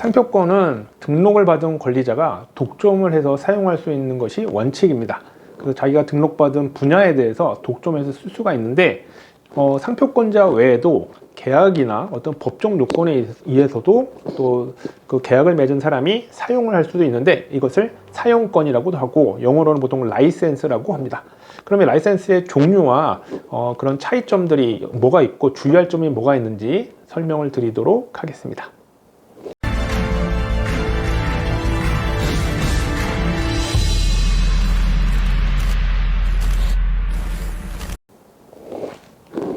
상표권은 등록을 받은 권리자가 독점을 해서 사용할 수 있는 것이 원칙입니다. 그래서 자기가 등록받은 분야에 대해서 독점해서 쓸 수가 있는데 어, 상표권자 외에도 계약이나 어떤 법적 요건에 의해서도 또 그 계약을 맺은 사람이 사용을 할 수도 있는데 이것을 사용권이라고도 하고 영어로는 보통 라이센스라고 합니다. 그러면 라이센스의 종류와 어, 그런 차이점들이 뭐가 있고 주의할 점이 뭐가 있는지 설명을 드리도록 하겠습니다.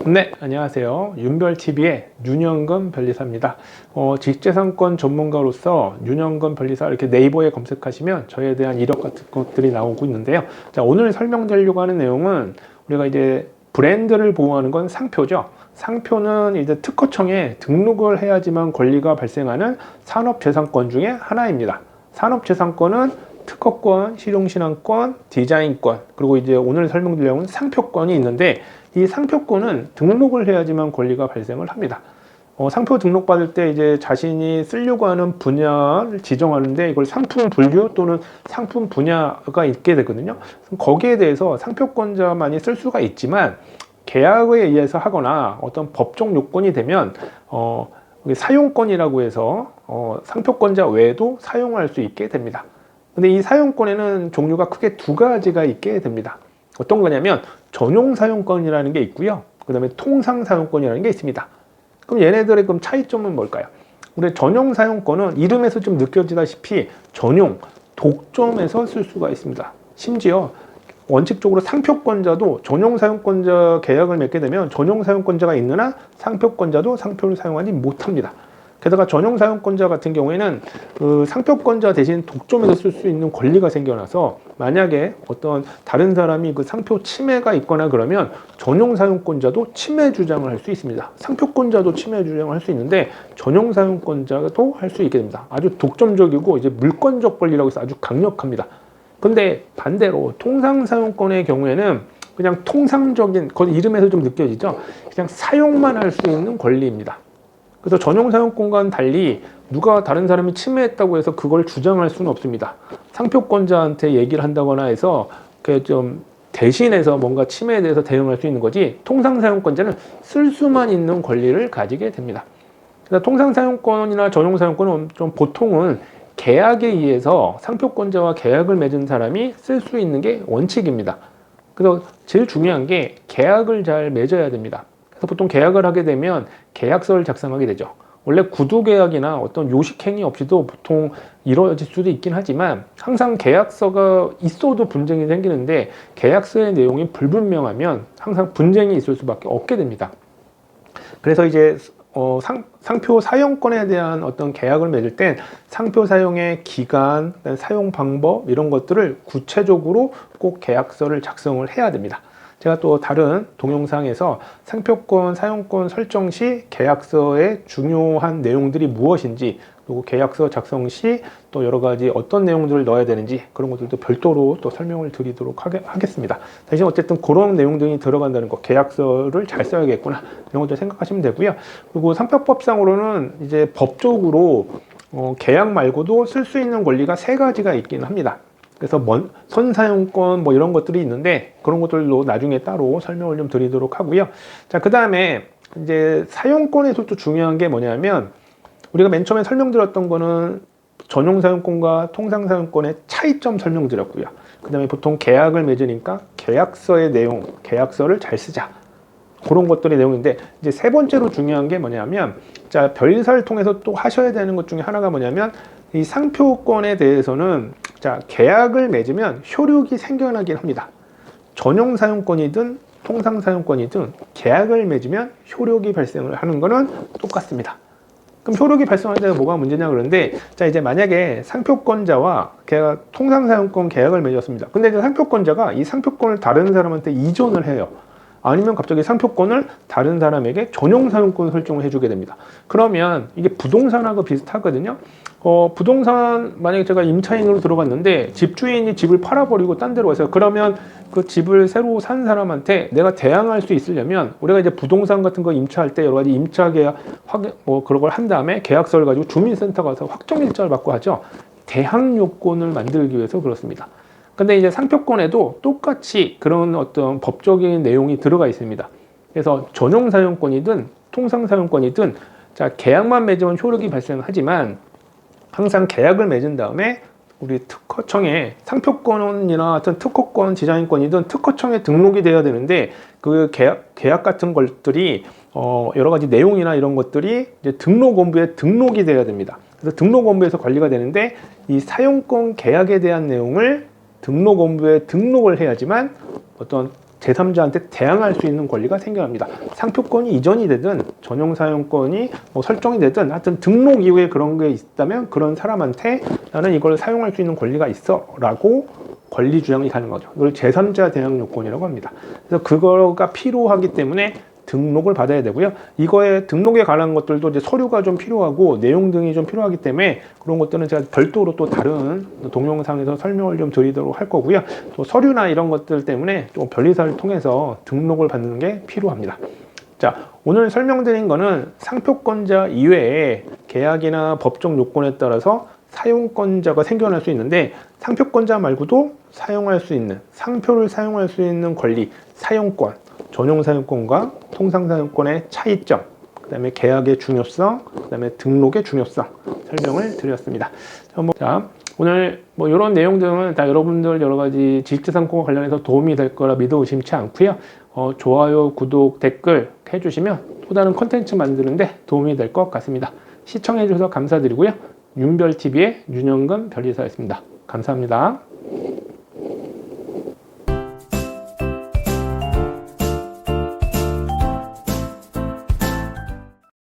네, 안녕하세요. 윤별TV의 윤영근 변리사입니다. 어, 직재산권 전문가로서 윤영근 변리사 이렇게 네이버에 검색하시면 저에 대한 이력 같은 것들이 나오고 있는데요. 자, 오늘 설명드리려고 하는 내용은 우리가 이제 브랜드를 보호하는 건 상표죠. 상표는 이제 특허청에 등록을 해야지만 권리가 발생하는 산업재산권 중에 하나입니다. 산업재산권은 특허권, 실용신앙권, 디자인권, 그리고 이제 오늘 설명드릴 상표권이 있는데 이 상표권은 등록을 해야지만 권리가 발생을 합니다. 어, 상표 등록 받을 때 이제 자신이 쓰려고 하는 분야를 지정하는데 이걸 상품 분류 또는 상품 분야가 있게 되거든요. 거기에 대해서 상표권자만이 쓸 수가 있지만 계약에 의해서 하거나 어떤 법적 요건이 되면 어, 사용권이라고 해서 어, 상표권자 외에도 사용할 수 있게 됩니다. 근데 이 사용권에는 종류가 크게 두 가지가 있게 됩니다. 어떤 거냐면 전용 사용권이라는 게 있고요. 그 다음에 통상 사용권이라는 게 있습니다. 그럼 얘네들의 그럼 차이점은 뭘까요? 우리 전용 사용권은 이름에서 좀 느껴지다시피 전용, 독점에서 쓸 수가 있습니다. 심지어 원칙적으로 상표권자도 전용 사용권자 계약을 맺게 되면 전용 사용권자가 한 상표권자도 상표를 사용하지 못합니다. 게다가 전용 사용권자 같은 경우에는 그 상표권자 대신 독점해서 쓸 수 있는 권리가 생겨나서 만약에 어떤 다른 사람이 그 상표 침해가 있거나 그러면 전용 사용권자도 침해 주장을 할 수 있습니다. 상표권자도 침해 주장을 할 수 있는데 전용 사용권자도 할 수 있게 됩니다. 아주 독점적이고 이제 물권적 권리라고 해서 아주 강력합니다. 근데 반대로 통상 사용권의 경우에는 그냥 통상적인 그 이름에서 좀 느껴지죠. 그냥 사용만 할 수 있는 권리입니다. 그래서 전용 사용권과는 달리 누가 다른 사람이 침해했다고 해서 그걸 주장할 수는 없습니다. 상표권자한테 얘기를 한다거나 해서 좀 대신해서 뭔가 침해에 대해서 대응할 수 있는 거지 통상 사용권자는 쓸 수만 있는 권리를 가지게 됩니다. 그래서 통상 사용권이나 전용 사용권은 좀 보통은 계약에 의해서 상표권자와 계약을 맺은 사람이 쓸 수 있는 게 원칙입니다. 그래서 제일 중요한 게 계약을 잘 맺어야 됩니다. 그래서 보통 계약을 하게 되면 계약서를 작성하게 되죠. 원래 구두 계약이나 어떤 요식 행위 없이도 보통 이루어질 수도 있긴 하지만 항상 계약서가 있어도 분쟁이 생기는데 계약서의 내용이 불분명하면 항상 분쟁이 있을 수밖에 없게 됩니다. 그래서 이제 어, 상, 상표 사용권에 대한 어떤 계약을 맺을 땐 상표 사용의 기간, 사용 방법 이런 것들을 구체적으로 꼭 계약서를 작성을 해야 됩니다. 제가 또 다른 동영상에서 상표권 사용권 설정 시 계약서의 중요한 내용들이 무엇인지 그리고 계약서 작성 시 또 여러 가지 어떤 내용들을 넣어야 되는지 그런 것들도 별도로 또 설명을 드리도록 하겠습니다. 대신 어쨌든 그런 내용들이 들어간다는 거, 계약서를 잘 써야겠구나 이런 것들 생각하시면 되고요. 그리고 상표법상으로는 이제 법적으로 어, 계약 말고도 쓸 수 있는 권리가 세 가지가 있긴 합니다. 그래서 먼, 선사용권 뭐 이런 것들이 있는데 그런 것들도 나중에 따로 설명을 좀 드리도록 하고요. 자, 그 다음에 이제 사용권에서 또 중요한 게 뭐냐면 우리가 맨 처음에 설명드렸던 거는 전용 사용권과 통상 사용권의 차이점 설명드렸고요. 그 다음에 보통 계약을 맺으니까 계약서의 내용, 계약서를 잘 쓰자. 그런 것들의 내용인데 이제 세 번째로 중요한 게 뭐냐면 자 별사를 통해서 또 하셔야 되는 것 중에 하나가 뭐냐면 이 상표권에 대해서는 자, 계약을 맺으면 효력이 생겨나긴 합니다. 전용 사용권이든 통상 사용권이든 계약을 맺으면 효력이 발생을 하는 거는 똑같습니다. 그럼 효력이 발생할 때는 뭐가 문제냐 그러는데 자 이제 만약에 상표권자와 계약 통상 사용권 계약을 맺었습니다. 근데 이제 상표권자가 이 상표권을 다른 사람한테 이전을 해요. 아니면 갑자기 상표권을 다른 사람에게 전용 사용권 설정을 해주게 됩니다. 그러면 이게 부동산하고 비슷하거든요. 어, 부동산 만약에 제가 임차인으로 들어갔는데 집주인이 집을 팔아버리고 딴 데로 가세요. 그러면 그 집을 새로 산 사람한테 내가 대항할 수 있으려면 우리가 이제 부동산 같은 거 임차할 때 여러 가지 임차 계약 확, 뭐 그런 걸 한 다음에 계약서를 가지고 주민센터 가서 확정일자를 받고 하죠. 대항 요건을 만들기 위해서 그렇습니다. 근데 이제 상표권에도 똑같이 그런 어떤 법적인 내용이 들어가 있습니다. 그래서 전용 사용권이든 통상 사용권이든 자 계약만 맺으면 효력이 발생하지만 항상 계약을 맺은 다음에 우리 특허청에 상표권이나 어떤 특허권, 디자인권이든 특허청에 등록이 돼야 되는데 그 계약, 계약 같은 것들이 어, 여러 가지 내용이나 이런 것들이 이제 등록본부에 등록이 돼야 됩니다. 그래서 등록본부에서 관리가 되는데 이 사용권 계약에 대한 내용을 등록본부에 등록을 해야지만 어떤 제3자한테 대항할 수 있는 권리가 생겨납니다. 상표권이 이전이 되든 전용 사용권이 뭐 설정이 되든 하여튼 등록 이후에 그런 게 있다면 그런 사람한테 나는 이걸 사용할 수 있는 권리가 있어 라고 권리 주장이 가는 거죠. 이걸 제3자 대항 요건이라고 합니다. 그래서 그거가 필요하기 때문에 등록을 받아야 되고요. 이거에 등록에 관한 것들도 이제 서류가 좀 필요하고 내용 등이 좀 필요하기 때문에 그런 것들은 제가 별도로 또 다른 동영상에서 설명을 좀 드리도록 할 거고요. 또 서류나 이런 것들 때문에 좀 변리사를 통해서 등록을 받는 게 필요합니다. 자, 오늘 설명드린 거는 상표권자 이외에 계약이나 법적 요건에 따라서 사용권자가 생겨날 수 있는데 상표권자 말고도 사용할 수 있는 상표를 사용할 수 있는 권리 사용권 전용 사용권과 통상 사용권의 차이점 그 다음에 계약의 중요성 그 다음에 등록의 중요성 설명을 드렸습니다. 자, 오늘 뭐 이런 내용들은 다 여러분들 여러 가지 지식재산권과 관련해서 도움이 될 거라 믿어 의심치 않고요. 어, 좋아요 구독 댓글 해주시면 또 다른 컨텐츠 만드는데 도움이 될 것 같습니다. 시청해 주셔서 감사드리고요. 윤별TV의 윤영근 변리사였습니다. 감사합니다.